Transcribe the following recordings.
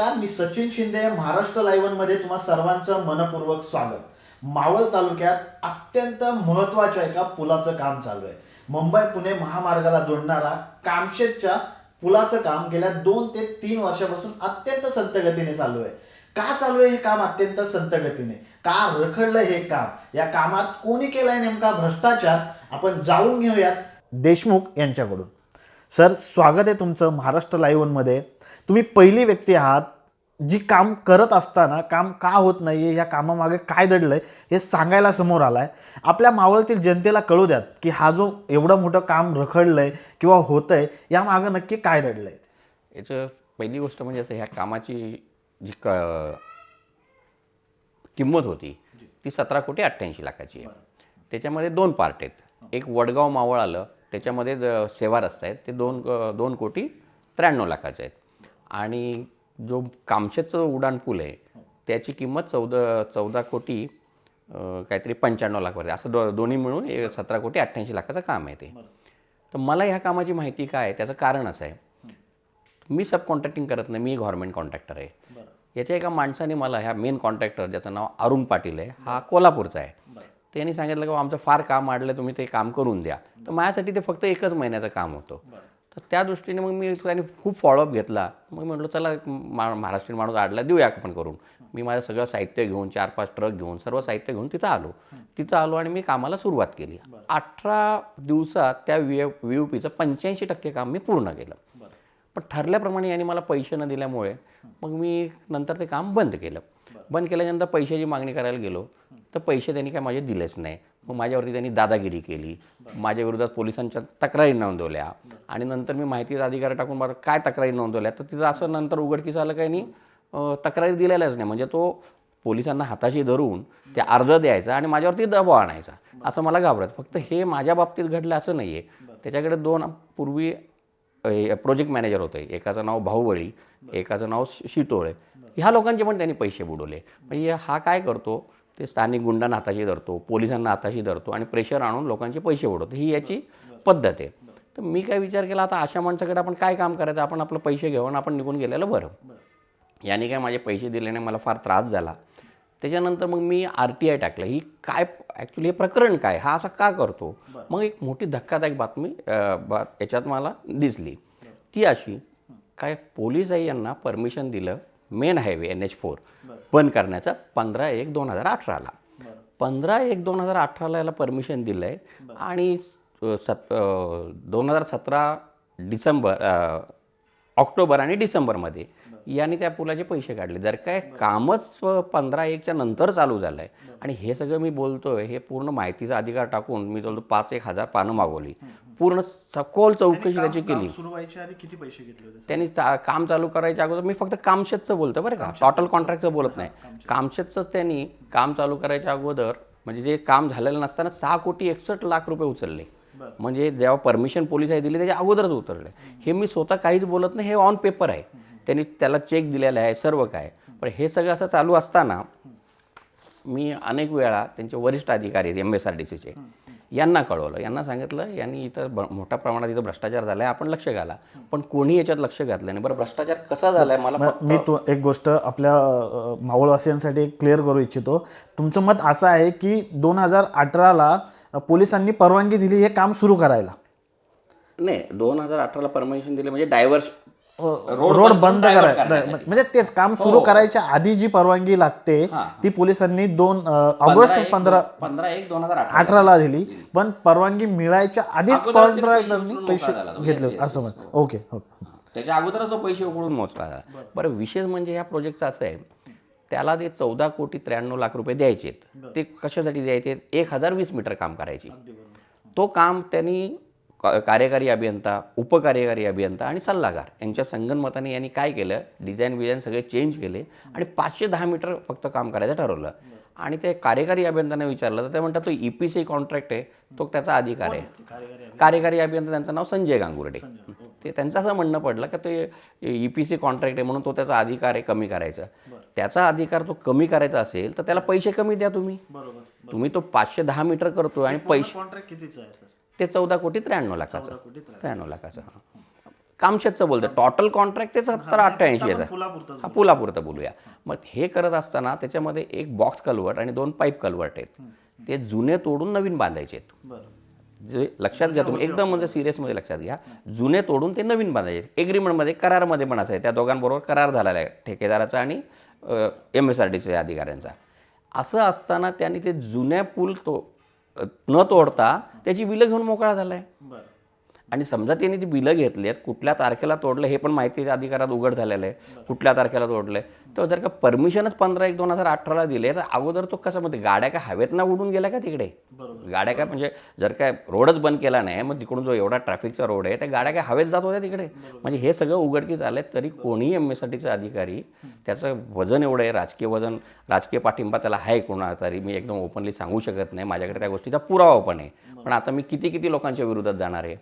नमस्कार मी सचिन शिंदे महाराष्ट्र लाईव्हमध्ये तुम्हा सर्वांचं मनपूर्वक स्वागत. मावळ तालुक्यात अत्यंत महत्त्वाच्या एका पुलाचं काम चालू आहे. मुंबई पुणे महामार्गाला जोडणारा कामशेतच्या पुलाचं काम गेल्या दोन ते तीन वर्षापासून अत्यंत संतगतीने चालू आहे. का चालू आहे हे काम अत्यंत संतगतीने का रखडलं हे काम? या कामात कोणी केलाय नेमका भ्रष्टाचार? आपण जाणून घेऊयात देशमुख यांच्याकडून. सर स्वागत आहे तुमचं महाराष्ट्र लाईव्हमध्ये तुम्ही पहिली व्यक्ती आहात. जी काम करत असताना काम का होत नाही आहे ह्या कामामागे काय दडलं आहे हे सांगायला समोर आलं आहे आपल्या मावळतील जनतेला कळू द्यात की हा जो एवढं मोठं काम रखडलं आहे किंवा होतं आहे यामागं नक्की काय दडलं आहे याचं पहिली गोष्ट म्हणजे असं ह्या कामाची जी क किंमत होती ती सतरा कोटी अठ्ठ्याऐंशी लाखाची आहे. त्याच्यामध्ये दोन पार्ट आहेत. एक वडगाव मावळ आलं त्याच्यामध्ये द- सेवा रस्ता आहेत ते दोन दोन कोटी त्र्याण्णव लाखाचे आहेत. आणि जो कामशेतचं उड्डाण पूल आहे त्याची किंमत चौदा चौदा कोटी काहीतरी पंच्याण्णव लाख असं दो दोन्ही मिळून सतरा कोटी अठ्ठ्याऐंशी लाखाचं काम आहे ते. तर मला ह्या कामाची माहिती काय आहे? त्याचं कारण असं आहे. मी सब कॉन्ट्रॅक्टिंग करत नाही मी गव्हर्नमेंट कॉन्ट्रॅक्टर आहे. याच्या एका माणसाने मला ह्या मेन कॉन्ट्रॅक्टर ज्याचं नाव अरुण पाटील आहे हा कोल्हापूरचा आहे. त्यांनी सांगितलं की "बाबा, आमचं फार काम आडलं तुम्ही ते काम करून द्या. तर माझ्यासाठी ते फक्त एकच महिन्याचं काम होतं. तर त्या दृष्टीने मग मी त्याने खूप फॉलोअप घेतला. मग म्हटलं चला मा महाराष्ट्रीयन माणूस आडला देऊया आपण करून. मी माझं सगळं साहित्य घेऊन चार पाच ट्रक घेऊन सर्व साहित्य घेऊन तिथं आलो. तिथं आलो आणि मी कामाला सुरुवात केली. अठरा दिवसात त्या व्ही व्ही यू पीचं पंच्याऐंशी टक्के काम मी पूर्ण केलं. पण ठरल्याप्रमाणे यांनी मला पैसे न दिल्यामुळे मग मी नंतर ते काम बंद केलं. बंद केल्यानंतर पैशाची मागणी करायला गेलो. तर पैसे त्यांनी काय माझे दिलेच नाही. मग माझ्यावरती त्यांनी दादागिरी केली. माझ्या विरोधात पोलिसांच्या तक्रारी नोंदवल्या. आणि नंतर मी माहितीचा अधिकार टाकून बरं काय तक्रारी नोंदवल्या? तर तिथं असं नंतर उघडकीस आलं काही नाही. तक्रारी दिलेल्याच नाही. म्हणजे तो पोलिसांना हाताशी धरून ते अर्ज द्यायचा आणि माझ्यावरती दबाव आणायचा. असं मला घाबरत. फक्त हे माझ्या बाबतीत घडलं असं नाही आहे त्याच्याकडे दोन पूर्वी प्रोजेक्ट मॅनेजर होते. एकाचं नाव भाऊबळी एकाचं नाव शि- शिटोळे ह्या लोकांचे पण त्यांनी पैसे बुडवले. म्हणजे हा काय करतो? ते स्थानिक गुंडांना हाताशी धरतो पोलिसांना हाताशी धरतो आणि प्रेशर आणून लोकांचे पैसे बुडवतो ही याची पद्धत आहे. तर मी काय विचार केला आता अशा माणसाकडे आपण काय काम करायचं? आपण आपलं पैसे घेऊन आपण निघून गेलेलं बरं. याने काय माझे पैसे दिल्याने मला फार त्रास झाला. त्याच्यानंतर मग मी आर टी आय टाकलं. ही काय ॲक्च्युली हे प्रकरण काय? हा असा का करतो? मग एक मोठी धक्कादायक बातमी बा याच्यात मला दिसली. ती अशी काय पोलीस आहे यांना परमिशन दिलं main highway N H four बंद करण्याचं पंधरा एक दोन हजार अठराला पंधरा एक दोन हजार अठराला याला परमिशन दिलं आहे आणि सत दोन हजार सतरा डिसेंबर ऑक्टोबर आणि डिसेंबरमध्ये याने त्या पुलाचे पैसे काढले. जर काय कामच पंधरा एकच्या नंतर चालू झालं आहे आणि हे सगळं मी बोलतोय हे पूर्ण माहितीचा अधिकार टाकून मी जवळ पाच एक हजार पानं मागवली. पूर्ण सखोल चौकशी त्याची केली. किती पैसे घेतले त्यांनी काम चालू करायच्या अगोदर मी फक्त कामशेतचं बोलतो बरं का. टोटल कॉन्ट्रॅक्टचं बोलत नाही. कामशेतचंच त्यांनी काम चालू करायच्या अगोदर म्हणजे जे काम झालेलं नसताना सहा कोटी एकसष्ट लाख रुपये उचलले. म्हणजे जेव्हा परमिशन पोलिसांनी दिली त्याच्या अगोदरच उतरले. हे. मी स्वतः काहीच बोलत नाही हे ऑन पेपर आहे. त्यांनी त्याला चेक दिलेला आहे सर्व काय. पण हे सगळं असं चालू असताना मी अनेक वेळा त्यांचे वरिष्ठ अधिकारी एम एस आर डी सीचे यांना कळवलं. यांना सांगितलं यांनी इथं मोठ्या प्रमाणात इथं भ्रष्टाचार झाला आहे आपण लक्ष घाला. पण कोणी याच्यात लक्ष घातलं नाही. बरं भ्रष्टाचार कसा झाला आहे मला मी तो एक गोष्ट आपल्या मावळवासियांसाठी क्लिअर करू इच्छितो. तुमचं मत असं आहे की दोन हजार अठराला पोलिसांनी परवानगी दिली हे काम सुरू करायला? नाही दोन हजार अठराला परमिशन दिले म्हणजे डायव्हर्स रोड बंद करायला म्हणजे तेच काम सुरू करायच्या आधी जी परवानगी लागते ती पोलिसांनी दोन ऑगस्ट पंधरा पंधरा एक दोन हजार अठरा अठराला दिली. पण परवानगी मिळायच्या आधीच कॉन्ट्रॅक्टरनी पैसे. घेतले. असं म्हण. ओके ओके त्याच्या अगोदरच तो पैसे उकळून मोजला बरं. विशेष म्हणजे या प्रोजेक्टचं असं आहे. त्याला ते चौदा कोटी त्र्याण्णव लाख रुपये द्यायचे आहेत ते कशासाठी द्यायचे? एक हजार वीस मीटर काम करायची. तो काम त्यांनी का- कार्यकारी अभियंता उपकार्यकारी अभियंता आणि सल्लागार यांच्या संगनमताने यांनी काय केलं? डिझाईन बिझाईन सगळे चेंज केले आणि पाचशे दहा मीटर फक्त काम करायचं ठरवलं. आणि ते कार्यकारी अभियंत्याने विचारलं तर ते म्हणतात तो ई पी सी कॉन्ट्रॅक्ट आहे तो त्याचा अधिकार आहे. कार्यकारी अभियंता त्यांचं नाव संजय गांगुर्डे. ते त्यांचं असं म्हणणं पडलं की ते ई पी सी कॉन्ट्रॅक्ट आहे म्हणून तो त्याचा अधिकार आहे कमी करायचा. त्याचा अधिकार तो कमी करायचा असेल तर त्याला पैसे कमी द्या तुम्ही. बरोबर तुम्ही तो पाचशे दहा मीटर करतोय आणि पैसे कॉन्ट्रॅक्ट कितीचं आहे ते चौदा कोटी त्र्याण्णव लाखाचं. त्र्याण्णव. लाखाचं हां. कामशेतचं बोलतो टोटल कॉन्ट्रॅक्ट ते सत्तर अठ्ठ्याऐंशी याचा. हा पुलापुरतं बोलूया. मग हे करत असताना त्याच्यामध्ये एक बॉक्स कल्वर्ट आणि दोन पाईप कल्वर्ट आहेत. ते जुने तोडून नवीन बांधायचे आहेत. जे लक्षात घ्या तुम्ही. एकदम म्हणजे सिरियसमध्ये लक्षात घ्या. जुने तोडून ते नवीन बांधायचे एग्रीमेंटमध्ये करारमध्ये पण असं आहे. त्या दोघांबरोबर करार झालेला आहे ठेकेदाराचा आणि एम एस आर टीच्या अधिकाऱ्यांचा. असं असताना त्यांनी ते जुन्या पूल तो न तोडता त्याची बिलं घेऊन मोकळा झाला आहे आणि समजा त्यांनी ती बिलं घेतली आहेत कुठल्या तारखेला तोडलं हे पण माहितीच्या अधिकारात उघड झालेलं आहे. कुठल्या तारखेला तोडलं आहे. तर जर का परमिशनच पंधरा एक दोन हजार अठराला दिले तर अगोदर तो कसं मध्ये गाड्या काय हवेत ना उडून गेल्या का तिकडे? गाड्या काय म्हणजे जर काय रोडच बंद केला नाही मग तिकडून जो एवढा ट्रॅफिकचा रोड आहे त्या गाड्या काय हवेत जात होत्या तिकडे? म्हणजे हे सगळं उघडकीस आलं तरी कोणीही एम एस अधिकारी त्याचं वजन एवढं आहे राजकीय वजन राजकीय पाठिंबा त्याला आहे कोणा तरी मी एकदम ओपनली सांगू शकत नाही माझ्याकडे त्या गोष्टीचा पुरावा पण आहे. पण आता मी किती किती लोकांच्या विरोधात जाणार आहे?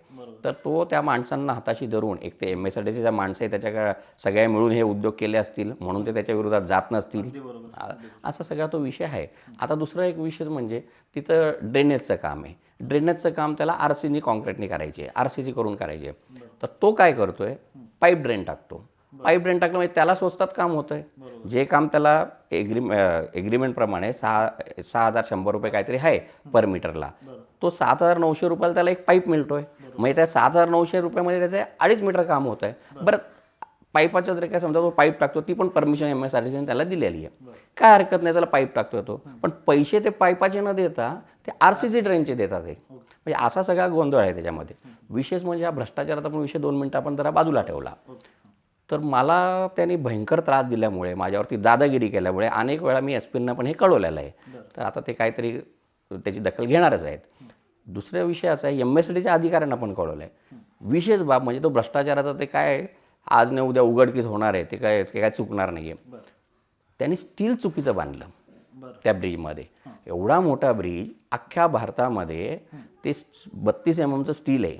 तर तो त्या माणसांना हाताशी धरून एक ते एम एस आर टी ज्या माणसं आहे त्याच्या सगळ्या मिळून हे उद्योग केले असतील म्हणून ते त्याच्या विरोधात जात नसतील. असा सगळा तो विषय आहे. आता दुसरा एक विषय म्हणजे तिथं ड्रेनेजचं काम आहे. ड्रेनेजचं काम त्याला आर सीनी कॉन्क्रीटनी करायचे आहे आर सी सी करून करायचे. आहे तर तो काय करतोय? पाईप ड्रेन टाकतो. पाईप ड्रेन टाकलं म्हणजे त्याला स्वस्तात काम होतं आहे जे काम त्याला एग्री एग्रीमेंटप्रमाणे सहा सहा हजार शंभर रुपये काहीतरी आहे पर मीटरला तो सात हजार नऊशे रुपयाला त्याला एक पाईप मिळतोय. म्हणजे त्या सात हजार नऊशे रुपयामध्ये त्याचे अडीच मीटर काम होत आहे. बरं. पाईपाच्या जर काय समजा तो पाईप टाकतो ती पण permission M S R T त्याला दिलेली आहे. काय हरकत नाही त्याला पाईप टाकतोय तो. पण पैसे ते पाईपाचे न देता ते आर सी सी ड्रेनचे देतात ते म्हणजे असा सगळा गोंधळ आहे त्याच्यामध्ये. विशेष म्हणजे हा भ्रष्टाचाराचा पण विषय दोन मिनटं आपण जरा बाजूला ठेवला. तर मला त्यांनी भयंकर त्रास दिल्यामुळे माझ्यावरती दादागिरी केल्यामुळे अनेक वेळा मी एस पींना पण हे कळवलेलं आहे. तर आता ते काहीतरी त्याची दखल घेणारच आहेत. दुसरा विषय असा आहे. एम एस टीच्या अधिकाऱ्यांना पण कळवलं आहे विशेष बाब म्हणजे तो भ्रष्टाचाराचा ते काय आज न उद्या उघडकीस होणार आहे. ते काय ते काय चुकणार नाही आहे त्यांनी स्टील चुकीचं बांधलं त्या ब्रिजमध्ये. एवढा मोठा ब्रिज अख्ख्या भारतामध्ये ते बत्तीस एम एमचं स्टील आहे.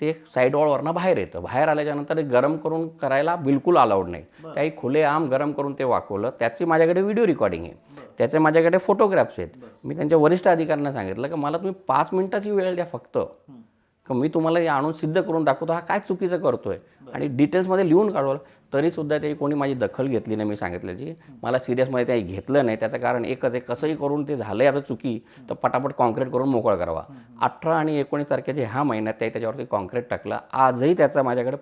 ते साईड वॉलवरनं बाहेर येतं. बाहेर आल्याच्यानंतर ते गरम करून करायला बिलकुल अलाउड नाही. त्याही खुले आम गरम करून ते वाकवलं. त्याची माझ्याकडे व्हिडिओ रेकॉर्डिंग आहे. त्याचे माझ्याकडे फोटोग्राफ्स आहेत. मी त्यांच्या वरिष्ठ अधिकाऱ्यांना सांगितलं की मला तुम्ही पाच मिनिटाची वेळ द्या फक्त. का मी तुम्हाला हे आणून सिद्ध करून दाखवतो. हा काय चुकीचं करतोय? आणि डिटेल्समध्ये लिहून काढवलं तरीसुद्धा ते कोणी माझी दखल घेतली नाही मी सांगितल्याची मला सिरियसमध्ये काही घेतलं नाही. त्याचं कारण एकच आहे कसंही करून ते झालं आता चुकी तर पटापट कॉन्क्रीट करून मोकळं करावा. अठरा आणि एकोणीस तारखेच्या ह्या महिन्यात ते त्याच्यावरती कॉन्क्रीट टाकलं. आजही त्याचा माझ्याकडे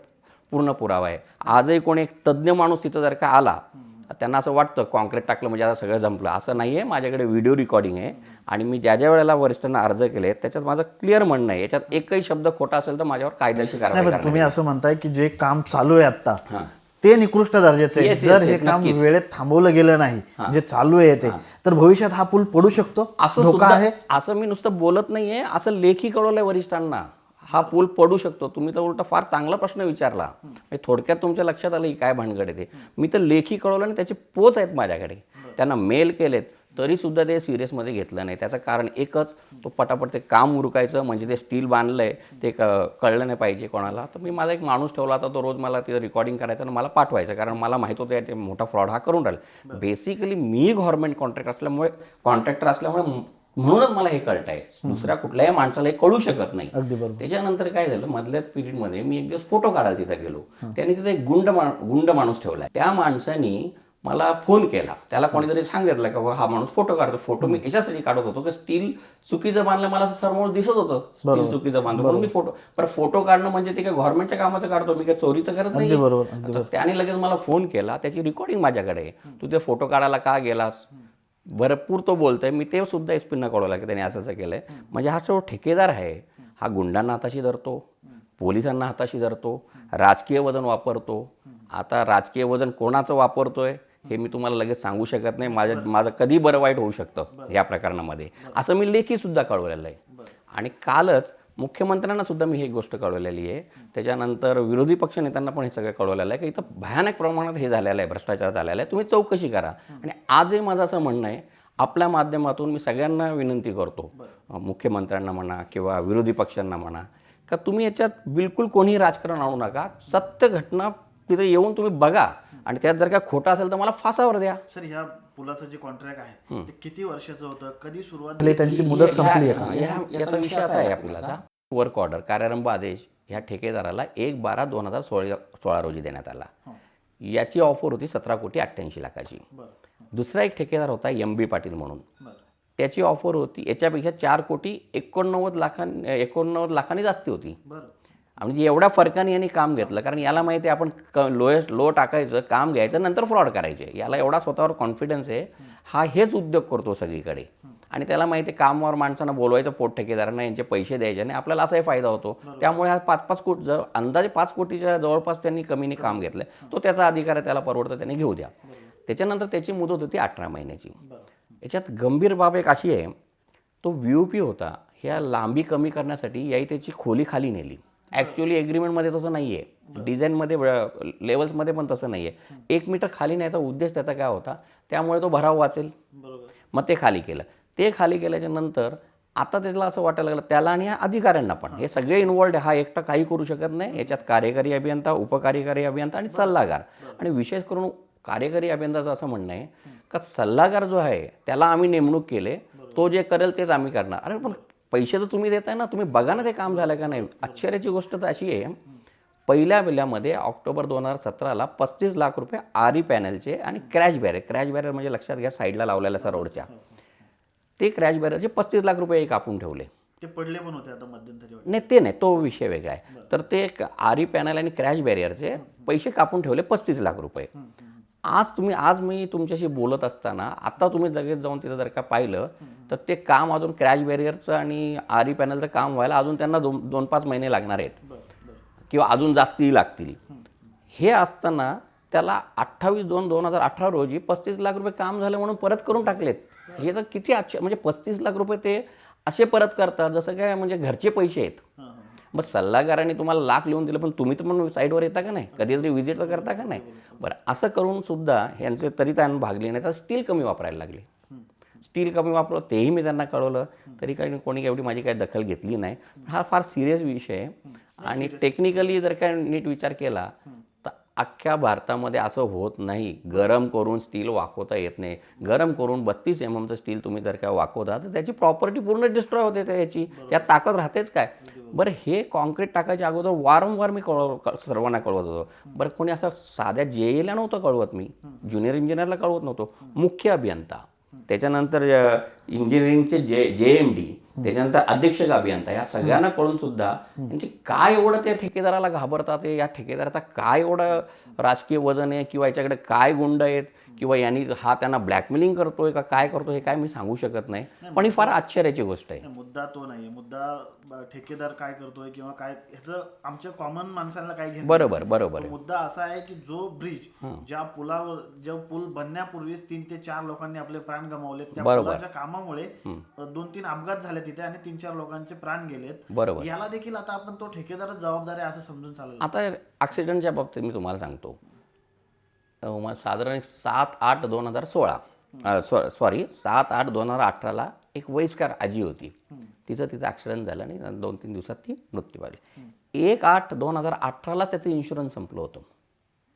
पूर्ण पुरावा आहे. आजही कोणी एक तज्ज्ञ माणूस तिथं जर का आला त्यांना असं वाटतं कॉन्क्रीट टाकलं म्हणजे आता सगळं जंपलं असं नाही आहे माझ्याकडे व्हिडिओ रेकॉर्डिंग आहे आणि मी ज्या ज्या वेळेला वरिष्ठांना अर्ज केले त्याच्यात माझं क्लिअर म्हणणं आहे. याच्यात एकही शब्द खोटा असेल तर माझ्यावर पण करण्यात तुम्ही असं म्हणताय की जे काम चालू आहे आता ते निकृष्ट दर्जाचं आहे. जर हे काम. वेळेत थांबवलं गेलं नाही जे चालू आहे ते तर भविष्यात हा पूल पडू शकतो? असं धोका आहे? असं मी नुसतं बोलत नाहीये असं लेखी कळवलंय वरिष्ठांना. हा पूल पडू शकतो. तुम्ही तर उलट फार चांगला प्रश्न विचारला. म्हणजे थोडक्यात तुमच्या लक्षात आलं की काय भानगड आहे ते. मी तर लेखी कळवलं आणि त्याचे पोच आहेत माझ्याकडे. त्यांना मेल केलेत. तरी सुद्धा ते सिरियसमध्ये घेतलं नाही. त्याचं कारण एकच तो पटापट ते काम उरकायचं म्हणजे ते स्टील बांधलंय ते क कळलं नाही पाहिजे कोणाला. तर मी माझा एक माणूस ठेवला होता तो रोज मला तिथं रेकॉर्डिंग करायचं आणि मला पाठवायचं. कारण मला माहीत होतं याचे मोठा फ्रॉड हा करून राहिला. बेसिकली मी गव्हर्नमेंट कॉन्ट्रॅक्ट असल्यामुळे कॉन्ट्रॅक्टर असल्यामुळे म्हणूनच मला हे कळत आहे दुसऱ्या कुठल्याही माणसाला हे कळू शकत नाही. त्याच्यानंतर काय झालं मधल्या पिरियडमध्ये मी एक दिवस फोटो काढायला तिथे गेलो. त्यांनी तिथे एक गुंड मा गुंड माणूस ठेवला त्या माणसानी मला फोन केला. त्याला कोणीतरी सांगितलं का बाबा हा माणूस फोटो काढतो. फोटो मी याच्यासाठी काढत होतो की स्टील चुकीचं बांधलं मला असं समोर दिसत होतं. स्टील चुकीचं बांधलं. म्हणून मी फोटो पण फोटो काढणं म्हणजे ते काय गव्हर्नमेंटच्या कामाचं काढतो. मी काय चोरी तर करत नाही बरोबर, त्याने लगेच मला फोन केला. त्याची रेकॉर्डिंग माझ्याकडे आहे. तू ते फोटो काढायला का गेलास? भरपूर तो बोलतोय. मी ते सुद्धा एस पींना कळवलं की त्याने असं असं केलंय म्हणजे हा जो ठेकेदार आहे हा गुंडांना हाताशी धरतो पोलिसांना हाताशी धरतो राजकीय वजन वापरतो. आता राजकीय वजन कोणाचं वापरतोय हे मी तुम्हाला लगेच सांगू शकत नाही. माझ्या माझं कधी बरं वाईट होऊ शकतं या प्रकरणामध्ये. असं मी लेखी सुद्धा कळवलेलं आहे आणि कालच मुख्यमंत्र्यांना सुद्धा मी ही गोष्ट कळवलेली आहे. त्याच्यानंतर विरोधी पक्ष नेत्यांना पण हे सगळं कळवलेलं आहे की इथं भयानक प्रमाणात हे झालेलं आहे भ्रष्टाचार झालेला आहे. तुम्ही चौकशी करा. आणि आजही माझं असं म्हणणं आहे आपल्या माध्यमातून मी सगळ्यांना विनंती करतो. मुख्यमंत्र्यांना म्हणा किंवा विरोधी पक्षांना म्हणा का तुम्ही याच्यात बिलकुल कोणीही राजकारण आणू नका. सत्य घटना तिथे येऊन तुम्ही बघा. आणि त्यात जर का खोटं असेल तर मला फासावर द्या. सर ह्या पुलाचं जे कॉन्ट्रॅक्ट आहे ते किती वर्षाचं होतं? कधी सुरुवात ह्या- ह्या- याचा विषय असा आहे आपल्याला. वर्क ऑर्डर कार्यारंभ आदेश ह्या ठेकेदाराला एक बारा दोन हजार सोळा सोळा रोजी देण्यात आला. हं. याची ऑफर होती सतरा कोटी अठ्ठ्याऐंशी लाखाची. बरं. दुसरा एक ठेकेदार होता एम बी पाटील म्हणून. बरं. त्याची ऑफर होती याच्यापेक्षा चार कोटी एकोणनव्वद लाखां एकोणनव्वद लाखांनी जास्ती होती. बरं. म्हणजे एवढ्या फरकाने यांनी काम घेतलं कारण याला माहिती आहे आपण क लोएस्ट लो टाकायचं काम घ्यायचं नंतर फ्रॉड करायचे. याला एवढा स्वतःवर कॉन्फिडन्स आहे हा हेच उद्योग करतो सगळीकडे. आणि त्याला माहिती आहे कामावर माणसांना बोलवायचं पोट ठेकेदारांना यांचे पैसे द्यायचे आणि आपल्याला असाही फायदा होतो. त्यामुळे हा पाच पाच कोटी जर अंदाजे पाच कोटीच्या जवळपास त्यांनी कमीने काम घेतलं तो त्याचा अधिकार आहे त्याला परवडतं त्याने घेऊ द्या. त्याच्यानंतर त्याची मुदत होती अठरा महिन्याची. याच्यात गंभीर बाब एक अशी आहे तो व्ही पी होता ह्या लांबी कमी करण्यासाठी याही त्याची खोली खाली नेली. ॲक्च्युअली एग्रीमेंटमध्ये तसं नाही आहे डिझाईनमध्ये लेवल्समध्ये पण तसं नाही आहे एक मीटर खाली न्यायचा उद्देश त्याचा काय होता? त्यामुळे तो भराव वाचेल. मग ते खाली केलं. ते खाली केल्याच्यानंतर आता त्याला असं वाटायला लागलं त्याला आणि या अधिकाऱ्यांना पण. हे. सगळे इन्वॉल्ड हा एकटा काही करू शकत नाही. याच्यात कार्यकारी अभियंता उपकार्यकारी अभियंता आणि सल्लागार. आणि विशेष करून कार्यकारी अभियंताचं असं म्हणणं आहे का सल्लागार जो आहे त्याला आम्ही नेमणूक केले. तो जे करेल तेच आम्ही करणार. अरे पण पैसे तर तुम्ही देताय ना तुम्ही बघा ना ते काम झालं का नाही. आश्चर्याची गोष्ट तर अशी आहे पहिल्या बिल्यामध्ये ऑक्टोबर दोन हजार सतराला पस्तीस लाख रुपये आरी पॅनलचे आणि क्रॅश बॅरियर क्रॅश बॅरियर म्हणजे लक्षात घ्या साईडला लावलेल्या असं रोडच्या. ते क्रॅश बॅरियरचे पस्तीस लाख रुपये कापून ठेवले. ते पडले पण होते आता मध्यंतरी. नाही ते नाही तो विषय वेगळा आहे. तर ते एक आरी पॅनल आणि क्रॅश बॅरियरचे पैसे कापून ठेवले पस्तीस लाख रुपये. आज तुम्ही आज मी तुमच्याशी बोलत असताना आता तुम्ही लगेच जाऊन तिथं जर का पाहिलं तर ते काम अजून क्रॅश बॅरियरचं आणि आरी पॅनलचं काम व्हायला अजून त्यांना दोन दोन पाच महिने लागणार आहेत. किंवा अजून जास्तीही लागतील. हे असताना त्याला अठ्ठावीस दोन दोन हजार अठरा रोजी पस्तीस लाख रुपये काम झालं म्हणून परत करून टाकलेत. हे तर किती आश्चर्य म्हणजे पस्तीस लाख रुपये ते असे परत करतात जसं काय म्हणजे घरचे पैसे आहेत. मग सल्लागाराने तुम्हाला लाख लिहून दिलं पण तुम्ही तर पण साईडवर येता का नाही? कधीतरी व्हिजिट तर करता का नाही? बरं असं करून सुद्धा यांचे तरी त्यांना भागले नाही तर स्टील कमी वापरायला लागले. स्टील कमी वापरलं तेही मी त्यांना कळवलं. तरी काही कोणी एवढी माझी काही दखल घेतली नाही. हा फार सिरियस विषय आहे. आणि टेक्निकली जर काय नीट विचार केला तर अख्ख्या भारतामध्ये असं होत नाही. गरम करून स्टील वाकवता येत नाही. गरम करून बत्तीस एम एमचं स्टील तुम्ही जर काय वाकवता तर त्याची प्रॉपर्टी पूर्ण डिस्ट्रॉय होते त्या याची त्यात ताकद राहतेच काय? बरं हे कॉन्क्रीट टाकायच्या अगोदर वारंवार मी कळव सर्वांना कळवत होतो. बरं कोणी असं साध्या जे एला नव्हतं कळवत मी. ज्युनियर इंजिनियरला कळवत नव्हतो. मुख्य अभियंता. त्याच्यानंतर इंजिनिअरिंगचे जे जे एम डी त्याच्यानंतर अधीक्षक अभियंता या सगळ्यांना कळून सुद्धा त्यांची काय एवढं त्या ठेकेदाराला घाबरतात हे, या ठेकेदाराचा काय एवढं राजकीय वजन आहे किंवा याच्याकडे काय गुंड आहेत किंवा यांनी हा त्यांना ब्लॅकमेलिंग करतोय का काय करतोय हे काय मी सांगू शकत नाही. पण ही फार आश्चर्याची गोष्ट आहे. नाही, मुद्दा तो नाहीये. मुद्दा ठेकेदार काय करतोय किंवा काय ह्याचं आमच्या कॉमन माणसांना काय घेणं बरोबर बरोबर मुद्दा असा आहे की जो ब्रिज ज्या पुलावर जो पूल बनण्यापूर्वीच तीन ते चार लोकांनी आपले प्राण गमावले त्या. पुलाच्या कामामुळे दोन तीन अपघात झाले तिथे आणि तीन चार लोकांचे प्राण गेलेत. बरोबर. याला देखील आता आपण तो ठेकेदारच जबाबदार आहे असं समजून चाललं. आता ॲक्सिडेंटच्या बाबतीत मी तुम्हाला सांगतो. साधारण एक सात आठ दोन हजार सोळा. सॉरी सात आठ दोन हजार अठराला एक वयस्कर आजी होती. तिचं तिचं ॲक्सिडेंट झालं आणि दोन तीन दिवसात ती मृत्यू पावली. एक आठ दोन हजार अठराला त्याचं इन्शुरन्स संपलं होतं.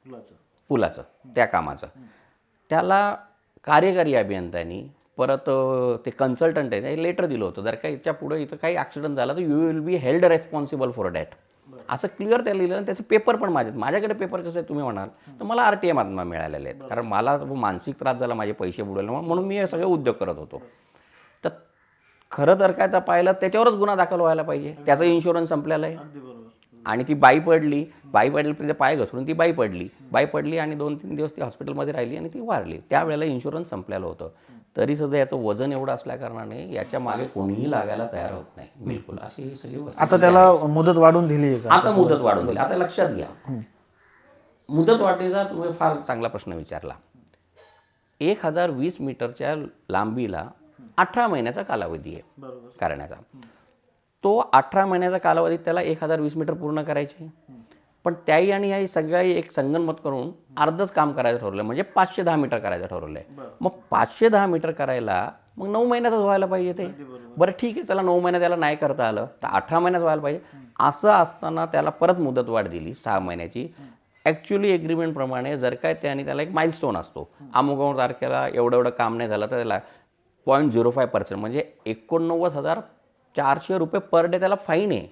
पुलाचं. पुलाचं त्या कामाचं. त्याला कार्यकारी अभियंत्यांनी परत ते कन्सल्टंट आहे ते लेटर दिलं होतं. जर का याच्यापुढे इथं काही ॲक्सिडेंट झाला तर you will be held responsible for that. असं क्लिअर त्याला लिहिलं आणि त्याचे पेपर पण माझे आहेत. माझ्याकडे पेपर कसे आहे तुम्ही म्हणाल. तर मला आर टी एम मिळालेले आहेत. कारण मला मानसिक त्रास झाला माझे पैसे बुडवले. म्हणून मी हे सगळे उद्योग करत होतो. तर खरं जर काय तर पाहिलं त्याच्यावरच गुन्हा दाखल व्हायला पाहिजे. त्याचं इन्शुरन्स संपलेलं आहे. आणि ती बाई पडली बाई पडली तिथे पाय घसरून ती बाई पडली. बाई पडली आणि दोन तीन दिवस ती हॉस्पिटलमध्ये राहिली आणि ती वारली. त्यावेळेला इन्शुरन्स संपलेलं होतं. तरी सुद्धा याचं वजन एवढं असल्याकारणाने याच्या मागे कोणीही लागायला तयार होत नाही. बिलकुल. अशी ही सगळी आता त्याला मुदत वाढून दिली आहे का? आता मुदत वाढून दिली. आता लक्षात घ्या. मुदत वाढीचा तुम्ही फार चांगला प्रश्न विचारला. एक हजार वीस मीटरच्या लांबीला अठरा महिन्याचा कालावधी आहे बरोबर. करण्याचा. तो अठरा महिन्याचा कालावधीत त्याला एक हजार वीस मीटर पूर्ण करायचे. पण त्याही आणि याही सगळ्याही एक संगनमत करून अर्धच काम करायचं ठरवलं म्हणजे पाचशे दहा मीटर करायचं ठरवलं आहे मग पाचशे दहा मीटर करायला मग नऊ महिन्यातच व्हायला पाहिजे ते. बरं ठीक आहे त्याला नऊ महिन्यात त्याला नाही करता आलं तर अठरा महिन्यात व्हायला पाहिजे. असं असताना त्याला परत मुदत वाढ दिली सहा महिन्याची. ॲक्च्युली एग्रीमेंटप्रमाणे जर काय त्याने त्याला एक माइलस्टोन असतो. अमुक अमुक तारखेला एवढं एवढं काम नाही झालं तर त्याला पॉईंट झिरो फाय पर्सेंट म्हणजे एकोणनव्वद हजार चारशे रुपये पर डे त्याला फाईन आहे.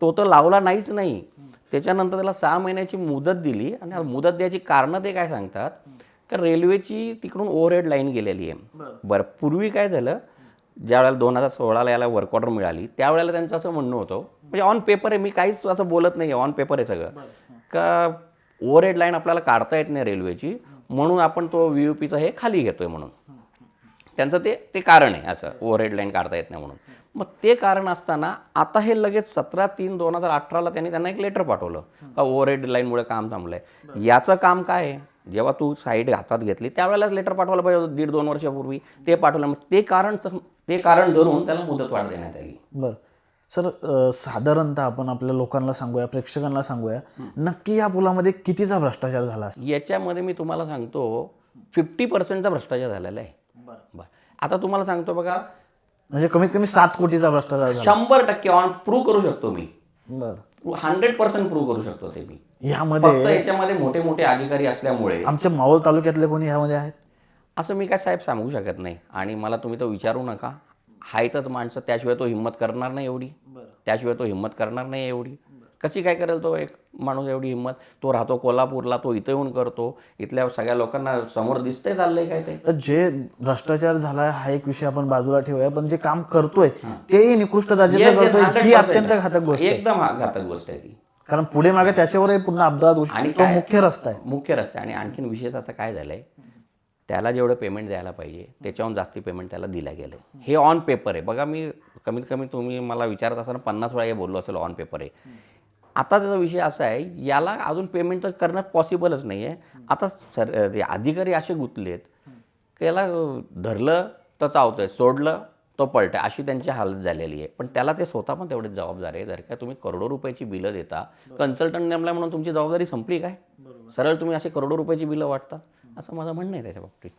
तो तर लावला नाहीच नाही. त्याच्यानंतर त्याला सहा महिन्याची मुदत दिली आणि मुदत द्यायची कारणं ते काय सांगतात? का रेल्वेची तिकडून ओव्हरहेड लाईन गेलेली आहे. बरं. पूर्वी काय झालं? ज्या वेळेला दोन हजार सोळाला याला वर्क ऑर्डर मिळाली त्यावेळेला त्यांचं असं म्हणणं होतं. म्हणजे ऑन पेपर आहे मी काहीच असं बोलत नाही ऑन पेपर आहे सगळं. का ओव्हरहेड लाईन आपल्याला काढता येत नाही रेल्वेची म्हणून आपण तो व्ही यू पीचा हे खाली घेतोय म्हणून. त्यांचं ते ते कारण आहे असं ओव्हरहेड लाईन काढता येत नाही म्हणून. मग ते कारण असताना आता हे लगेच सतरा तीन दोन हजार अठराला त्यांनी त्यांना एक लेटर पाठवलं का ओव्हरहेड लाईनमुळे काम थांबलंय. याचं काम काय आहे? जेव्हा तू साईड हातात घेतली त्यावेळेलाच लेटर पाठवायला पाहिजे होतं दीड दोन वर्षापूर्वी. ते पाठवलं. मग ते कारण ते कारण धरून त्याला मुदत वाढ देण्यात आली. बरं. सर साधारणतः आपण आपल्या लोकांना सांगूया प्रेक्षकांना सांगूया नक्की या पुलामध्ये कितीचा भ्रष्टाचार झाला याच्यामध्ये मी तुम्हाला सांगतो फिफ्टी पर्सेंटचा भ्रष्टाचार झालेला आहे. बरं. आता तुम्हाला सांगतो बघा म्हणजे कमीत कमी सात कोटीचा भ्रष्टाचार झाला. शंभर टक्के ऑन प्रूव्ह करू शकतो मी. बरं. हंड्रेड पर्सेंट प्रूव्ह करू शकतो ते मी. यामध्ये याच्यामध्ये मोठे मोठे अधिकारी असल्यामुळे आमच्या मावळ तालुक्यातले कोणी यामध्ये आहेत? असं मी काय साहेब सांगू शकत नाही. आणि मला तुम्ही तो विचारू नका. हायतच माणसं त्याशिवाय तो हिंमत करणार नाही एवढी. त्याशिवाय तो हिंमत करणार नाही एवढी. कशी काय करेल तो एक माणूस एवढी हिंमत? तो राहतो कोल्हापूरला तो इथं येऊन करतो. इथल्या सगळ्या लोकांना समोर दिसतंय चाललंय काय ते? जे भ्रष्टाचार झाला हा एक विषय आपण बाजूला ठेवूया. पण जे काम करतोय तेही निकृष्ट दर्जाचं करतोय. ही 100%. अत्यंत घातक गोष्ट आहे. एकदम हा- घातक गोष्ट आहे ती. कारण पुढे मागे त्याच्यावरही पुन्हा अपघात आणि. तो मुख्य रस्ता आहे. मुख्य रस्ता आणि आणखीन विशेष असं काय झालंय त्याला जेवढं पेमेंट द्यायला पाहिजे त्याच्याहून जास्ती पेमेंट त्याला दिलं गेलं हे ऑन पेपर आहे. बघा मी कमीत कमी तुम्ही मला विचारत असताना पन्नास वेळा हे बोललो असेल ऑन पेपर आहे. आता त्याचा विषय असा आहे याला अजून पेमेंट तर करणं पॉसिबलच नाही आहे आता सर ते अधिकारी असे गुंतलेत की याला धरलं तर चावतंय सोडलं तो पलटं अशी त्यांची हालत झालेली आहे. पण त्याला ते स्वतः पण तेवढेच जबाबदार आहे. जर का तुम्ही करोडो रुपयाची बिलं देता कन्सल्टंट नेमला म्हणून तुमची जबाबदारी संपली काय? सरळ तुम्ही असे करोडो रुपयाची बिलं वाटता असं माझं म्हणणं आहे त्याच्या बाबतीत.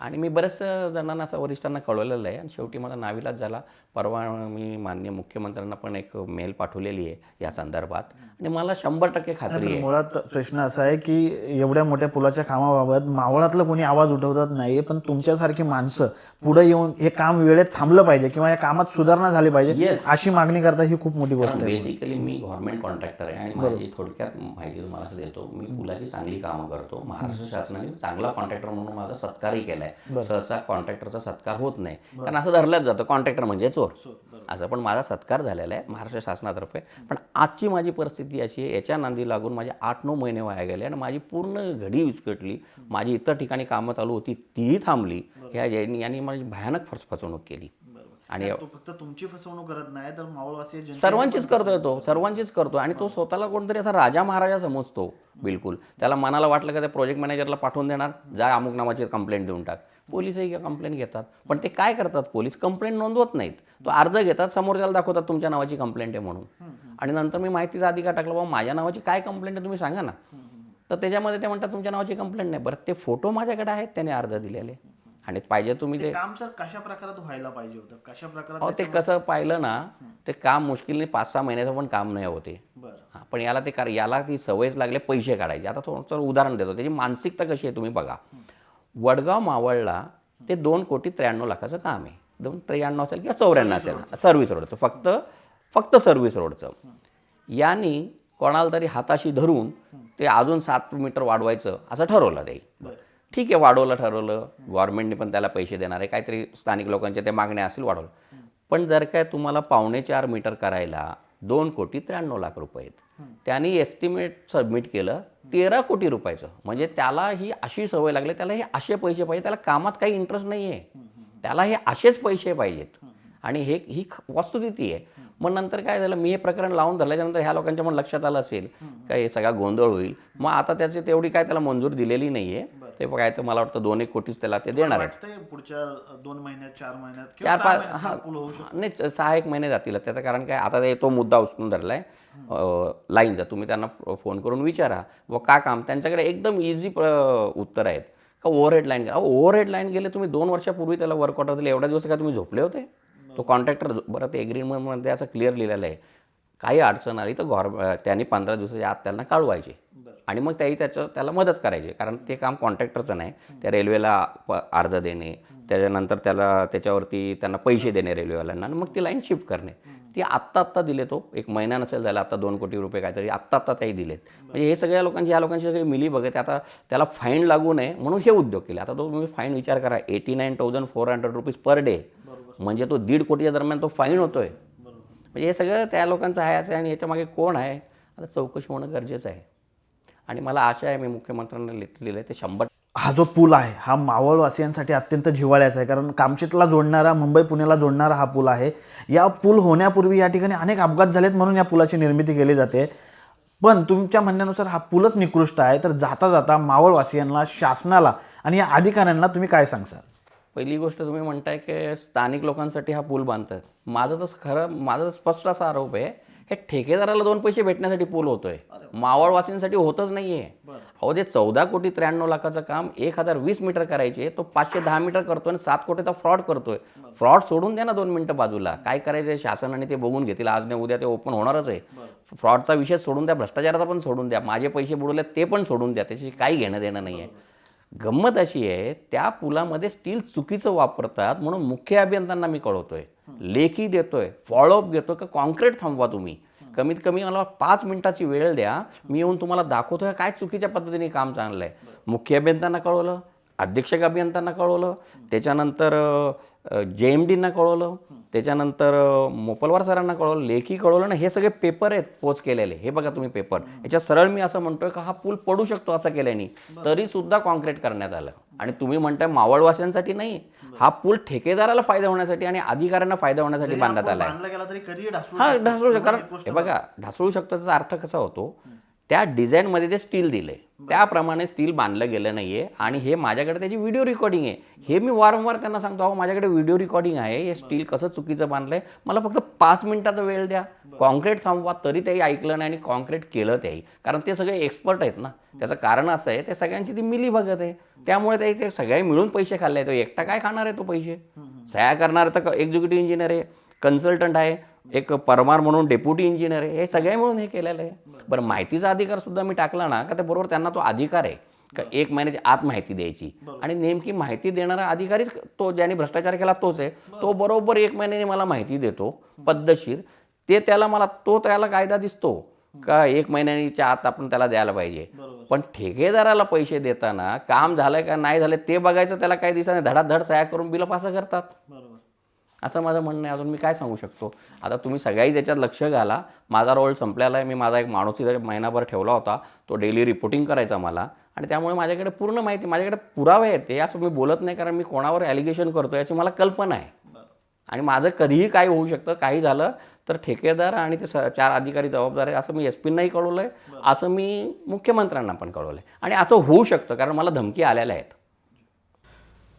आणि मी बऱ्याच जणांना असं वरिष्ठांना कळवलेलं आहे. आणि शेवटी माझा नाविलाज झाला. परवा मी माननीय मुख्यमंत्र्यांना पण एक मेल पाठवलेली आहे या संदर्भात. आणि मला शंभर टक्के खात्री आहे. मुळात प्रश्न असा आहे की एवढ्या मोठ्या पुलाच्या कामाबाबत मावळातलं कोणी आवाज उठवतात नाही पण तुमच्यासारखी माणसं पुढे येऊन हे काम वेळेत थांबलं पाहिजे किंवा या कामात सुधारणा झाली पाहिजे. अशी मागणी करता ही खूप मोठी गोष्ट आहे. बेसिकली मी गव्हर्नमेंट कॉन्ट्रॅक्टर आहे आणि माझी थोडक्यात माहिती तुम्हाला देतो. मी पुलाची चांगली कामं करतो. महाराष्ट्र शासनाने चांगला कॉन्ट्रॅक्टर म्हणून माझा सत्कारही केलाय सहसा कॉन्ट्रॅक्टरचा सत्कार होत नाही. कारण असं धरलंच जातं कॉन्ट्रॅक्टर म्हणजे चोर. असं पण माझा सत्कार झालेला आहे महाराष्ट्र शासनातर्फे. पण आजची माझी परिस्थिती अशी आहे याच्या नांदी लागून माझे आठ नऊ महिने वाया गेले आणि माझी पूर्ण घडी विस्कटली. माझी इतर ठिकाणी कामं चालू होती तीही थांबली. ह्या यांनी यांनी माझी भयानक फस फसवणूक केली. आणि तो फक्त तुमची फसवणूक करत नाही तर मावळवासी सर्वांचीच करतोय तो सर्वांचीच करतो आणि तो स्वतःला कोणतरी असा राजा महाराजा समजतो बिलकुल. त्याला मनाला वाटलं का त्या प्रोजेक्ट मॅनेजरला पाठवून देणार? जा अमुक नावाची कंप्लेंट देऊन टाक. पोलिसही कंप्लेंट घेतात. पण ते काय करतात पोलीस? कंप्लेंट नोंदवत नाहीत. तो अर्ज घेतात समोर त्याला दाखवतात तुमच्या नावाची कंप्लेंट आहे म्हणून. आणि नंतर मी माहितीचा अधिकार टाकला बाबा माझ्या नावाची काय कंप्लेंट आहे? तुम्ही सांगा ना. तर त्याच्यामध्ये ते म्हणतात तुमच्या नावाची कंप्लेंट नाही. बरं ते फोटो माझ्याकडे आहेत त्याने अर्ज दिलेले. आणि पाहिजे तुम्ही ते काम सर कशा प्रकारात व्हायला पाहिजे होतं? कशा प्रकारात अहो ते कसं पाहिलं ना ते काम मुश्किलने पाच सहा महिन्याचं पण काम नाही होते. बरं. हां पण याला ते कार याला ती सवयच लागले पैसे काढायचे. आता थोडंसं उदाहरण देतो. त्याची मानसिकता कशी आहे तुम्ही बघा. वडगाव मावळला ते दोन कोटी त्र्याण्णव लाखाचं काम आहे. दोन त्र्याण्णव असेल किंवा चौऱ्याण्णव असेल. सर्व्हिस रोडचं फक्त फक्त सर्व्हिस रोडचं यांनी कोणाला तरी हाताशी धरून ते अजून सात मीटर वाढवायचं असं ठरवलं ते. ठीक आहे वाढवलं ठरवलं. गव्हर्नमेंटने पण त्याला पैसे देणार आहे. काहीतरी स्थानिक लोकांच्या ते मागण्या असतील वाढवलं. पण जर काय तुम्हाला पावणे चार मीटर करायला दोन कोटी त्र्याण्णव लाख रुपये आहेत. त्यांनी एस्टिमेट सबमिट केलं तेरा कोटी रुपयाचं. म्हणजे त्याला ही अशी सवय लागली त्याला हे असे पैसे पाहिजे त्याला कामात काही इंटरेस्ट नाही आहे त्याला हे असेच पैसे पाहिजेत. आणि हे ही वस्तुस्थिती आहे. मग नंतर काय झालं मी हे प्रकरण लावून धरल्याच्यानंतर ह्या लोकांच्या पण लक्षात आलं असेल का हे सगळा गोंधळ होईल. मग आता त्याची तेवढी काय त्याला मंजूर दिलेली नाही आहे ते काय तर मला वाटतं दोन एक कोटीच त्याला ते देणार आहेत. वाटतंय पुढच्या दोन महिन्यात चार महिन्यात चार पाच हा. नाही सहा एक महिने जातील. त्याचं कारण काय आता ते तो मुद्दा उचलून धरला आहे लाईनचा तुम्ही त्यांना फोन करून विचारा. व का काम त्यांच्याकडे एकदम इझी उत्तर आहेत. का ओव्हरहेड लाईन गेला? ओव्हरहेड लाईन गेले तुम्ही दोन वर्षापूर्वी त्याला वर्क ऑर्डर दिले. एवढ्या दिवस काय तुम्ही झोपले होते? तो कॉन्ट्रॅक्टर बरं ते एग्रीमेंटमध्ये असं क्लिअर लिहिलेलं आहे. काही अडचण आली तर गव्हर्न त्यांनी पंधरा दिवसाच्या आत त्यांना काढवायचे. आणि मग त्याही त्याचं त्याला मदत करायची. कारण ते काम कॉन्ट्रॅक्टरचं नाही. त्या रेल्वेला प अर्ज देणे. त्याच्यानंतर त्याला त्याच्यावरती त्यांना पैसे देणे रेल्वेवाल्यांना. आणि मग ती लाईन शिफ्ट करणे. ती आत्ता आत्ता दिले तो. एक महिना नसेल झाला आता दोन कोटी रुपये काहीतरी आत्ता आत्ता त्याही दिलेत. म्हणजे हे सगळ्या लोकांची ह्या लोकांची सगळी मिली बघत आता त्याला फाईन लागू नये म्हणून हे उद्योग केले. आता तो तुम्ही फाईन विचार करा. Eighty nine thousand four hundred rupees per day. म्हणजे तो दीड कोटीच्या दरम्यान तो फाईन होतोय. म्हणजे हे सगळं त्या लोकांचं आहे असं आणि याच्यामागे कोण आहे? आता चौकशी होणं गरजेचं आहे. आणि मला आशा आहे मी मुख्यमंत्र्यांना लिहिलेलं आहे ते शंभर हा जो पूल आहे हा मावळवासियांसाठी अत्यंत जिव्हाळ्याचा आहे. कारण कामशेतला जोडणारा मुंबई पुण्याला जोडणारा हा पूल आहे. या पूल होण्यापूर्वी या ठिकाणी अनेक अपघात झालेत म्हणून या पुलाची निर्मिती केली जाते. पण तुमच्या म्हणण्यानुसार हा पूलच निकृष्ट आहे. तर जाता जाता मावळवासियांना शासनाला आणि या अधिकाऱ्यांना तुम्ही काय सांगसाल? पहिली गोष्ट तुम्ही म्हणताय की स्थानिक लोकांसाठी हा पूल बांधतात. माझं तर खरं माझं तर स्पष्ट असा आरोप आहे हे ठेकेदाराला दोन पैसे भेटण्यासाठी पूल होतोय. मावळवासींसाठी होतच नाहीये. अहो जे चौदा कोटी त्र्याण्णव लाखाचं काम एक हजार वीस मीटर करायचे तो पाचशे दहा मीटर करतोय आणि सात कोटीचा फ्रॉड करतोय. फ्रॉड सोडून द्या ना दोन मिनिटं बाजूला. काय करायचं शासन आणि ते बघून घेतील. आज नाही उद्या ते ओपन होणारच आहे. फ्रॉडचा विषय सोडून द्या भ्रष्टाचाराचा पण सोडून द्या. माझे पैसे बुडवले ते पण सोडून द्या. त्याच्याशी काही घेणं देणं नाही आहे गंमत अशी आहे त्या पुलामध्ये स्टील चुकीचं वापरतात म्हणून मुख्य अभियंत्यांना मी कळवतोय. लेखी देतोय फॉलोअप घेतोय का कॉन्क्रीट थांबवा तुम्ही? कमीत कमी मला पाच मिनिटाची वेळ द्या मी येऊन तुम्हाला दाखवतोय काय चुकीच्या पद्धतीने काम चांगलं आहे मुख्य अभियंत्यांना कळवलं अधीक्षक अभियंत्यांना कळवलं त्याच्यानंतर जे एम डींना कळवलं. त्याच्यानंतर मोपलवार सरांना कळवलं लेखी कळवलं ना हे सगळे पेपर आहेत पोच केलेले. हे बघा तुम्ही पेपर याच्यात सरळ मी असं म्हणतोय का हा पूल पडू शकतो असं केल्याने. तरी सुद्धा कॉन्क्रीट करण्यात आलं. आणि तुम्ही म्हणताय मावळवासियांसाठी नाही. हा पूल ठेकेदाराला फायदा होण्यासाठी आणि अधिकाऱ्यांना फायदा होण्यासाठी बांधण्यात आला आहे हा. ढासळू शकतो. कारण हे बघा ढासळू शकतो त्याचा अर्थ कसा होतो? त्या डिझाईनमध्ये ते स्टील दिले त्याप्रमाणे स्टील बांधलं गेलं नाहीये आणि हे माझ्याकडे त्याची व्हिडिओ रेकॉर्डिंग आहे. हे मी वारंवार त्यांना सांगतो अहो माझ्याकडे व्हिडिओ रेकॉर्डिंग आहे. हे स्टील कसं चुकीचं बांधलंय? मला फक्त पाच मिनिटाचा वेळ द्या. कॉन्क्रीट थांबवा तरी त्याही ऐकलं नाही आणि कॉन्क्रीट केलं त्याही कारण ते सगळे एक्सपर्ट आहेत ना. त्याचं कारण असं आहे ते सगळ्यांची ती मिली बघत आहे. त्यामुळे ते ते सगळे मिळून पैसे खाल्ले. तो एकटा काय खाणार आहे तो पैसे? सह्या करणार तर एक्झिक्युटिव्ह इंजिनियर आहे. कन्सल्टंट आहे एक परमार म्हणून डेप्युटी इंजिनियर आहे हे सगळे मिळून हे केलेलं आहे. बरं. माहितीचा अधिकार सुद्धा मी टाकला ना का ते बरोबर त्यांना तो अधिकार आहे का एक महिन्याची आत माहिती द्यायची. आणि नेमकी माहिती देणारा अधिकारीच तो ज्याने भ्रष्टाचार केला तोच आहे. तो बरोबर एक महिन्याने मला माहिती देतो पद्धतशीर. ते त्याला मला तो त्याला कायदा दिसतो का एक महिन्याच्या आत आपण त्याला द्यायला पाहिजे. पण ठेकेदाराला पैसे देताना काम झालंय का नाही झालंय ते बघायचं त्याला काही दिवसाने धडाधड सह्या करून बिलं पास करतात. असं माझं म्हणणं आहे. अजून मी काय सांगू शकतो? आता तुम्ही सगळ्याही त्याच्यात लक्ष घाला. माझा रोल संपलेला आहे मी माझा एक माणूस तिथे महिनाभर ठेवला होता. तो डेली रिपोर्टिंग करायचा मला. आणि त्यामुळे माझ्याकडे पूर्ण माहिती माझ्याकडे पुरावे आहेत ते. असं मी बोलत नाही कारण मी कोणावर ॲलिगेशन करतो याची मला कल्पना आहे. आणि माझं कधीही काय होऊ शकतं काही झालं तर ठेकेदार आणि ते स- चार अधिकारी जबाबदार आहे असं मी एस पींनाही कळवलं आहे असं मी मुख्यमंत्र्यांना पण कळवलं आहे आणि असं होऊ शकतं कारण मला धमकी आलेल्या आहेत.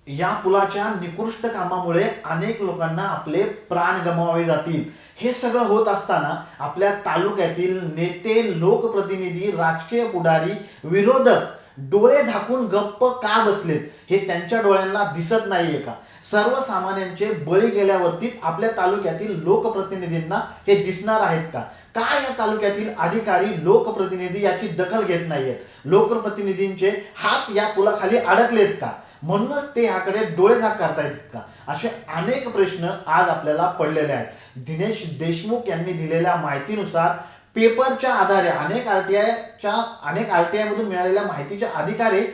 या पुलाच्या निकृष्ट कामामुळे अनेक लोकांना आपले प्राण गमवावे जातील. हे सगळं होत असताना आपल्या तालुक्यातील नेते लोकप्रतिनिधी राजकीय पुढारी विरोधक डोळे झाकून गप्प का बसलेत? हे त्यांच्या डोळ्यांना दिसत नाहीये का? सर्वसामान्यांचे बळी गेल्यावरतीच आपल्या तालुक्यातील लोकप्रतिनिधींना हे दिसणार आहेत का? का या तालुक्यातील अधिकारी लोकप्रतिनिधी याची दखल घेत नाहीयेत? लोकप्रतिनिधींचे हात या पुलाखाली अडकलेत का? म्हणूनच ते याकडे डोळे झाक करतायत का? असे अनेक प्रश्न आज आपल्याला पडलेले आहेत. दिनेश देशमुख यांनी दिलेल्या माहितीनुसार पेपरच्या आधारे अनेक आरटीआयच्या अनेक आरटीआय मधून मिळालेल्या माहितीच्या अधिकारे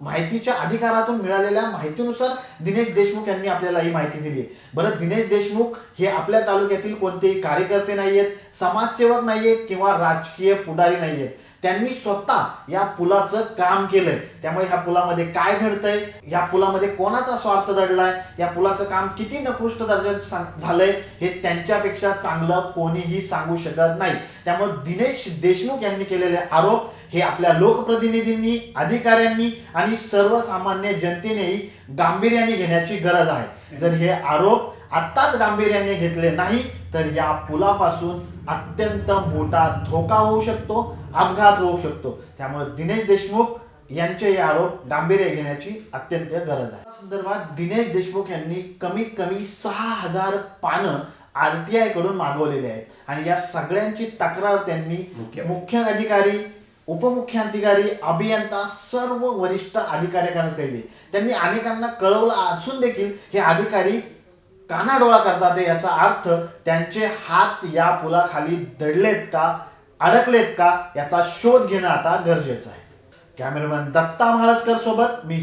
माहितीच्या अधिकारातून मिळालेल्या माहितीनुसार दिनेश देशमुख यांनी आपल्याला ही माहिती दिली आहे. बरं दिनेश देशमुख हे आपल्या तालुक्यातील कोणतेही कार्यकर्ते नाहीयेत समाजसेवक नाहीयेत किंवा राजकीय पुढारी नाहीयेत. त्यांनी स्वतः या पुलाचं काम केलंय. त्यामुळे ह्या पुलामध्ये काय घडतंय? या पुलामध्ये कोणाचा स्वार्थ दडलाय? या पुलाचं काम किती नकृष्ट दर्जात सांग- झालंय? हे त्यांच्यापेक्षा चांगलं कोणीही सांगू शकत नाही. त्यामुळे दिनेश देशमुख यांनी केलेले आरोप हे आपल्या लोकप्रतिनिधींनी अधिकाऱ्यांनी आणि सर्वसामान्य जनतेनेही गांभीर्याने घेण्याची गरज आहे. जर हे आरोप आत्ताच गांभीर्याने घेतले नाही तर या पुलापासून अत्यंत मोठा धोका होऊ शकतो अपघात होऊ शकतो. त्यामुळे दिनेश देशमुख यांचे हे आरोप गांभीर्य घेण्याची अत्यंत गरज आहे. संदर्भात दिनेश देशमुख यांनी कमीत कमी सहा हजार पानं आरटीआयकडून मागवलेले आहेत. आणि या सगळ्यांची तक्रार त्यांनी मुख्य. अधिकारी उपमुख्य अधिकारी अभियंता सर्व वरिष्ठ अधिकाऱ्यांकडे केली. त्यांनी अनेकांना कळवलं असून देखील हे अधिकारी कानाडोळा करतात याचा अर्थ त्यांचे हात या पुलाखाली दडलेत का अडकलेत का याचा शोध घेणं आता गरजेचं आहे. कॅमेरामॅन दत्ता महाळसकर सोबत मी